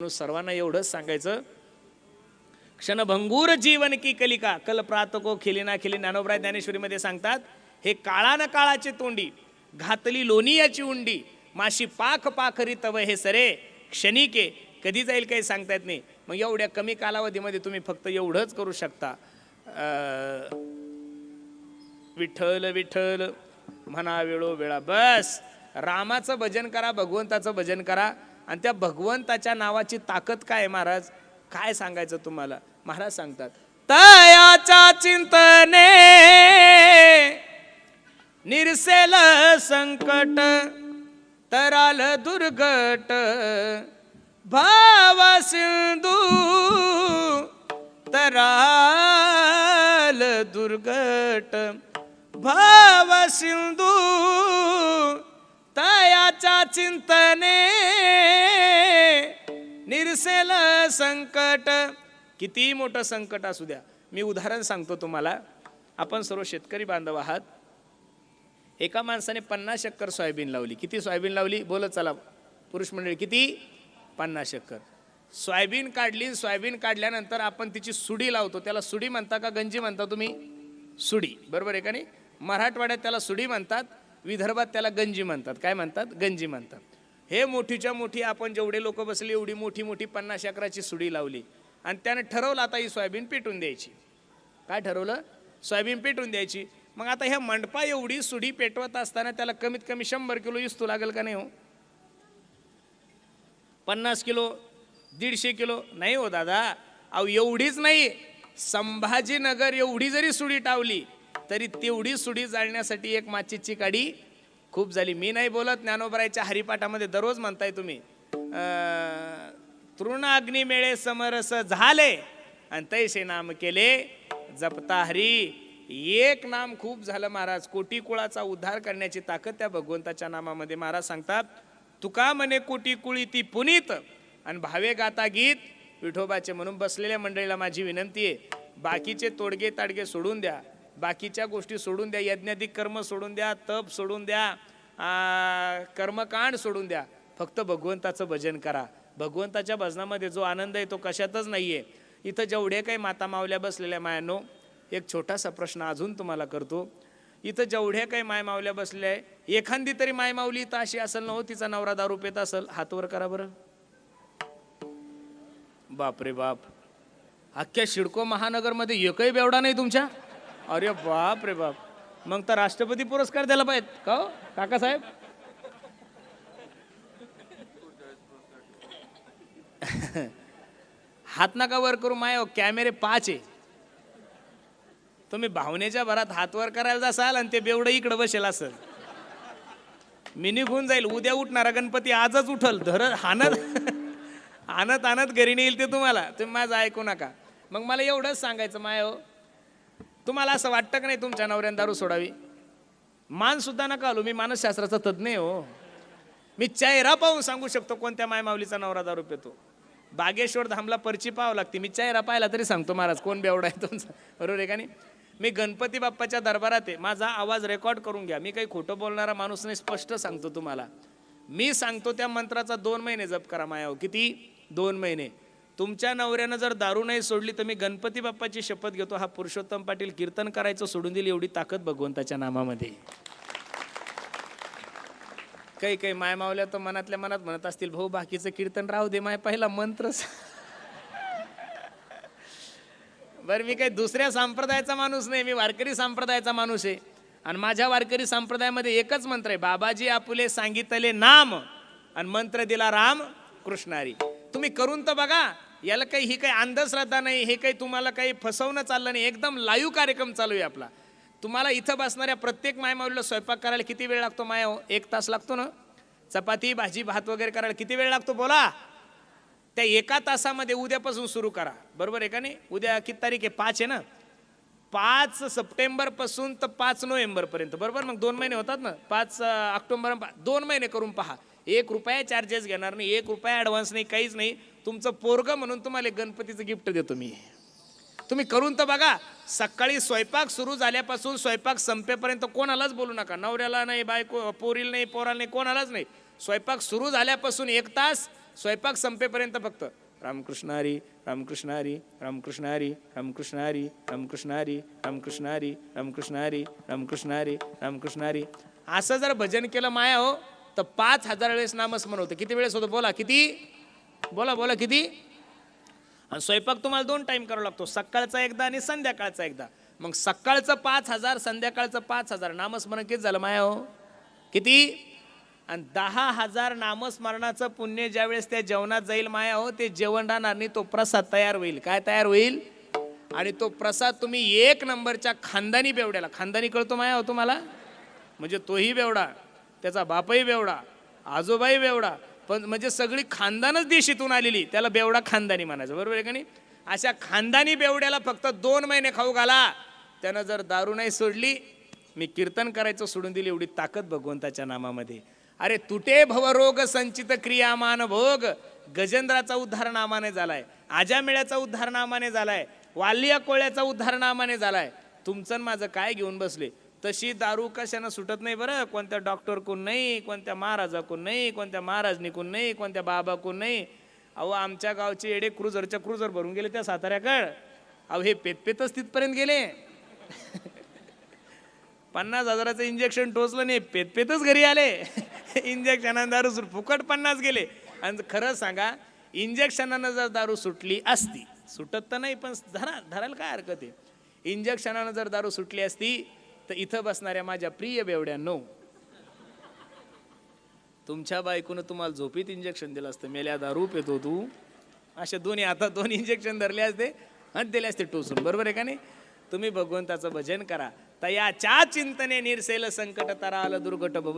सर्वांना एवढंच सांगायचं क्षणभंगूर जीवन की कलिका कल प्रातको खिलिना खिली ज्ञानोबराय ज्ञानेश्वरीमध्ये सांगतात हे काळा न काळाची तोंडी घातली लोनियाची उंडी माशी पाख पाखरी तव हे सरे क्षणिके कधी जाईल काही सांगता येत नाही. मग एवढ्या कमी कालावधीमध्ये तुम्ही फक्त एवढंच करू शकता. विठ्ठल विठ्ठल म्हणा वेळो वेळा बस रामाचं भजन करा भगवंताचं भजन करा आणि त्या भगवंताच्या नावाची ताकद काय महाराज? काय सांगायचं तुम्हाला? महाराज सांगतात तयाच्या चिंतने निरसेल संकट तराल दुर्गट भाव सिंधू तराल दुर्गट भाव सिंधू तयाच्या चिंतने. निरसेल संकट. किती मोठं संकट असू द्या. मी उदाहरण सांगतो तुम्हाला. आपण सर्व शेतकरी बांधव आहात. एका माणसाने पन्नास शक्कर सोयाबीन लावली. किती सोयाबीन लावली? बोलत चला पुरुष मंडळी किती? पन्नास शक्कर सोयाबीन काढली सोयाबीन काढल्यानंतर आपण तिची सुडी लावतो. त्याला सुडी म्हणता का गंजी म्हणता तुम्ही? सुडी. बरोबर आहे का नाही? मराठवाड्यात त्याला सुडी म्हणतात. विदर्भात त्याला गंजी म्हणतात. काय म्हणतात? गंजी म्हणतात. हे मोठीच्या मोठी आपण जेवढे लोक बसले एवढी मोठी मोठी पन्नास अकराची सुडी लावली. आणि त्याने ठरवलं आता ही सोयाबीन पेटून द्यायची. काय ठरवलं? सोयाबीन पेटून द्यायची. मग आता ह्या मंडपा एवढी सुडी पेटवत असताना त्याला कमीत कमी शंभर किलो इस्तू लागेल का नाही हो? पन्नास किलो दीडशे किलो? नाही हो दादा. अहो एवढीच नाही. संभाजीनगर एवढी जरी सुडी टावली तरी तेवढी सुडी जाळण्यासाठी एक माचीची काडी खूप झाली. मी नाही बोलत ज्ञानोबरायच्या हरिपाठामध्ये दररोज म्हणताय तुम्ही. अं, तृण मेळे समरस झाले. आणि तैसे नाम केले जपता हरी एक नाम खूप झालं महाराज. कोटी कुळाचा उद्धार करण्याची ताकद त्या भगवंताच्या नामामध्ये महाराज सांगतात. तुका म्हणे कोटी कुळी ती पुनीत. आणि भावे गाता गीत. विठोबाचे म्हणून बसलेल्या मंडळीला माझी विनंती आहे. बाकीचे तोडगे ताडगे सोडून द्या. बाकीच्या गोष्टी सोडून द्या यज्ञाधिक कर्म सोडून द्या तप सोडून द्या कर्मकांड सोडून द्या. फक्त भगवंताचं भजन करा. भगवंताच्या भजनामध्ये जो आनंद आहे तो कशातच नाही आहे इथं जेवढे काही माता मावल्या बसलेल्या मायानो एक छोटासा प्रश्न अजून तुम्हाला करतो. इथं जेवढ्या काही माय मावल्या आहे एखादी तरी माय मावली इथं अशी असेल ना हो तिचा नवरा दारू पेत असेल हातवर करा बरं. बापरे बाप. अख्ख्या शिडको महानगरमध्ये एकही बेवडा नाही तुमच्या? अरे बाप रे बाप. मग तर राष्ट्रपती पुरस्कार द्यायला पाहिजेत का हो? काकासाहेब हात नका वर करू माय कॅमेरे पाच. आहे तुम्ही भावनेच्या भरात हात वर करायला जासाल आणि ते बेवडं इकडं बसेल असेल मी निघून जाईल उद्या उठणारा गणपती आजच उठल धर हानत आणत आणत घरी नेईल ते तुम्हाला. तुम्ही माझं ऐकू नका. मग मला एवढंच सांगायचं माय हो तुम्हाला असं वाटतं का नाही तुमच्या नवऱ्यानं दारू सोडावी? मान सुद्धा नका आलो मी मानसशास्त्राचा तज्ज्ञ आहे हो. मी चेहरा पाहून सांगू शकतो कोणत्या मायमावलीचा नवरा दारू पितो. बागेश्वर धामला पर्ची पाहावं लागते. मी चेहरा पाहिला तरी सांगतो महाराज कोण बेवडा आहे तुमचा? बरोबर आहे का नाही? मी गणपती बाप्पाच्या दरबारात आहे. माझा आवाज रेकॉर्ड करून घ्या. मी काही खोटं बोलणारा माणूस नाही स्पष्ट सांगतो तुम्हाला. मी सांगतो त्या मंत्राचा दोन महिने जप करा मायाव किती? दोन महिने. तुमच्या नवऱ्यानं जर दारू नाही सोडली तर मी गणपती बाप्पाची शपथ घेतो. हा पुरुषोत्तम पाटील कीर्तन करायचं सोडून दिली एवढी ताकद भगवंताच्या नामामध्ये. काही काही माय मावल्या तर मनातल्या मनात म्हणत असतील भाऊ बाकीचं कीर्तन राहू दे माय पहिला मंत्रच बरं मी काही दुसऱ्या संप्रदायाचा माणूस नाही मी वारकरी संप्रदायाचा माणूस आहे. आणि माझ्या वारकरी संप्रदायामध्ये एकच मंत्र आहे बाबाजी आपुले सांगितले नाम आणि मंत्र दिला राम कृष्णारी. तुम्ही करून तर बघा याला काही ही काही अंधश्रद्धा नाही हे काही तुम्हाला काही फसवणं चाललं नाही. एकदम लाईव्ह कार्यक्रम चालू आहे आपला. तुम्हाला इथं बसणाऱ्या प्रत्येक मायमाऊलीला स्वयंपाक करायला किती वेळ लागतो माय? एक तास लागतो ना? चपाती भाजी भात वगैरे करायला किती वेळ लागतो? बोला. त्या एका तासामध्ये उद्यापासून सुरू करा. बरोबर आहे का नाही? उद्या किती तारीख आहे? पाच आहे ना? पाच सप्टेंबरपासून तर पाच नोव्हेंबरपर्यंत बरोबर? मग दोन महिने होतात ना? पाच ऑक्टोंबर ऑक्टोबर दोन महिने करून पहा. एक रुपया चार्जेस घेणार नाही एक रुपया ॲडव्हान्स नाही काहीच नाही. तुमचं पोरग म्हणून तुम्हाला गणपतीचं गिफ्ट देतो मी. तुम्ही करून तर बघा सकाळी स्वयंपाक सुरू झाल्यापासून स्वयंपाक संपेपर्यंत कोणालाच बोलू नका. नवऱ्याला नाही बायको पोरील नाही पोराला नाही कोणालाच नाही. स्वयंपाक सुरू झाल्यापासून एक तास स्वयंपाक संपेपर्यंत फक्त रामकृष्ण हरी रामकृष्ण हरी रामकृष्ण हरी रामकृष्ण हरी रामकृष्ण हरी रामकृष्ण हरी रामकृष्ण हरी रामकृष्ण हरी रामकृष्ण हरी. असं जर भजन केलं माया हो तर पाच हजार वेळेस नामस्मरण होतं. किती वेळेस होतं? बोला किती? बोला बोला किती? आणि स्वयंपाक तुम्हाला दोन टाईम करावा लागतो. सकाळचा एकदा आणि संध्याकाळचा एकदा. मग सकाळचं पाच हजार संध्याकाळचं पाच हजार. नामस्मरण किती झालं माया हो? किती? आणि दहा हजार नामस्मरणाचं पुण्य ज्यावेळेस त्या जेवणात जाईल माया हो ते जेवण राहणार नाही तो प्रसाद तयार होईल. काय तयार होईल? आणि तो प्रसाद तुम्ही एक नंबरच्या खानदानी बेवड्याला खानदानी कळतो माया हो तुम्हाला? म्हणजे तोही बेवडा त्याचा बापही बेवडा आजोबाही बेवडा पण म्हणजे सगळी खानदानच देशीतून आलेली. त्याला बेवडा खानदानी म्हणायचं. बरोबर आहे का नाही? अशा खानदानी बेवड्याला फक्त दोन महिने खाऊ घाला. त्यानं जर दारू नाही सोडली मी कीर्तन करायचं सोडून दिली एवढी ताकद भगवंताच्या नामामध्ये. अरे तुटे भवरोग संचित क्रियामान भोग. गजेंद्राचा उद्धार नामाने झालाय. आजामेळ्याचा उद्धार नामाने झालाय. वालिया कोळ्याचा उद्धार नामाने झालाय. तुमचं माझं काय घेऊन बसले? तशी दारू कशानं सुटत नाही बरं. कोणत्या डॉक्टर कोण नाही कोणत्या महाराजाकून नाही कोणत्या महाराजनीकडून नाही कोणत्या बाबाकडून नाही. अहो आमच्या गावचे एडे क्रुझरच्या क्रुझर भरून गेले त्या साताऱ्याकड. अहो हे पेतपेतच तिथपर्यंत गेले. पन्नास हजाराचं इंजेक्शन टोचलं नाही पेतपेतच घरी आले. इंजेक्शनानं दारू सुट फुकट पन्नास गेले. आणि खरं सांगा इंजेक्शनानं जर दारू सुटली असती सुटत तर नाही पण धरा धरायला काय हरकत आहे? इंजेक्शनानं जर दारू सुटली असती तर इथं बसणाऱ्या माझ्या प्रिय बेवड्यांनो तुमच्या बायकोनं तुम्हाला झोपीत इंजेक्शन दिलं असतं. मेल्या दारू येतो तू. अशा दोन्ही आता दोन इंजेक्शन धरले असते हत दिले असते टोचून. बरोबर आहे का नाही? तुम्ही भगवंताचं भजन करा. तयाच्या चिंतने निरसेल संकट तरा आलं दुर्घट